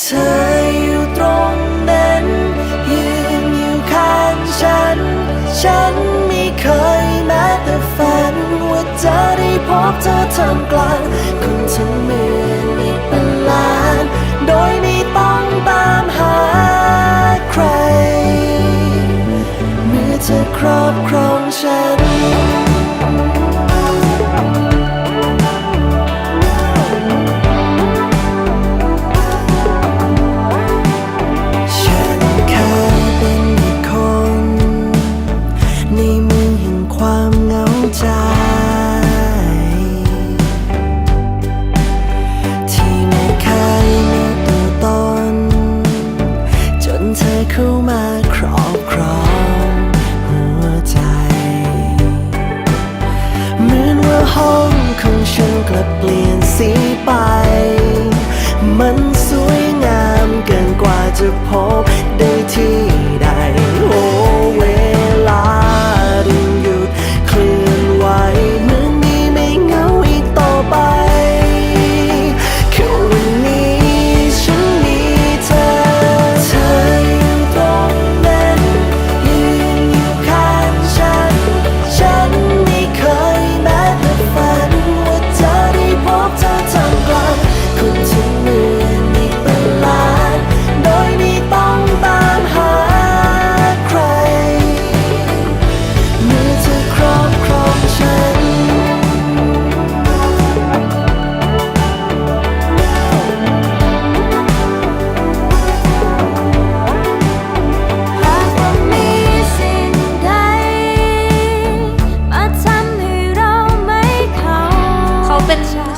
เธออยู่ตรงนั้น ยืนอยู่ข้างฉัน ฉันไม่เคยแม้แต่ฝัน ว่าจะได้พบเธอท่ามกลาง ฉันกลับเปลี่ยนสีไป มันสวยงามเกินกว่าจะพบ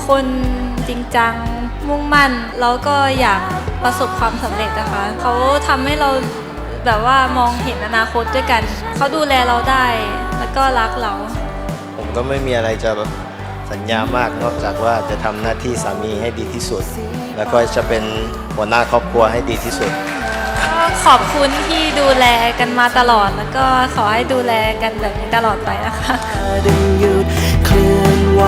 คนจริงจัง มุ่งมั่น แล้วก็อยากประสบความสำเร็จนะคะ เขาทำให้เราแบบว่ามองเห็นอนาคตด้วยกัน เขาดูแลเราได้ แล้วก็รักเรา ผมก็ไม่มีอะไรจะแบบสัญญามากนอกจากว่าจะทำหน้าที่สามีให้ดีที่สุด แล้วก็จะเป็นหัวหน้าครอบครัวให้ดีที่สุด ก็ขอบคุณที่ดูแลกันมาตลอด แล้วก็ขอให้ดูแลกันแบบนี้ตลอดไปนะคะ ดึงหยุดเคลื่อนไหว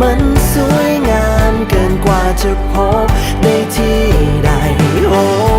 มันสวยงามเกินกว่าจะพบในที่ใดโอ้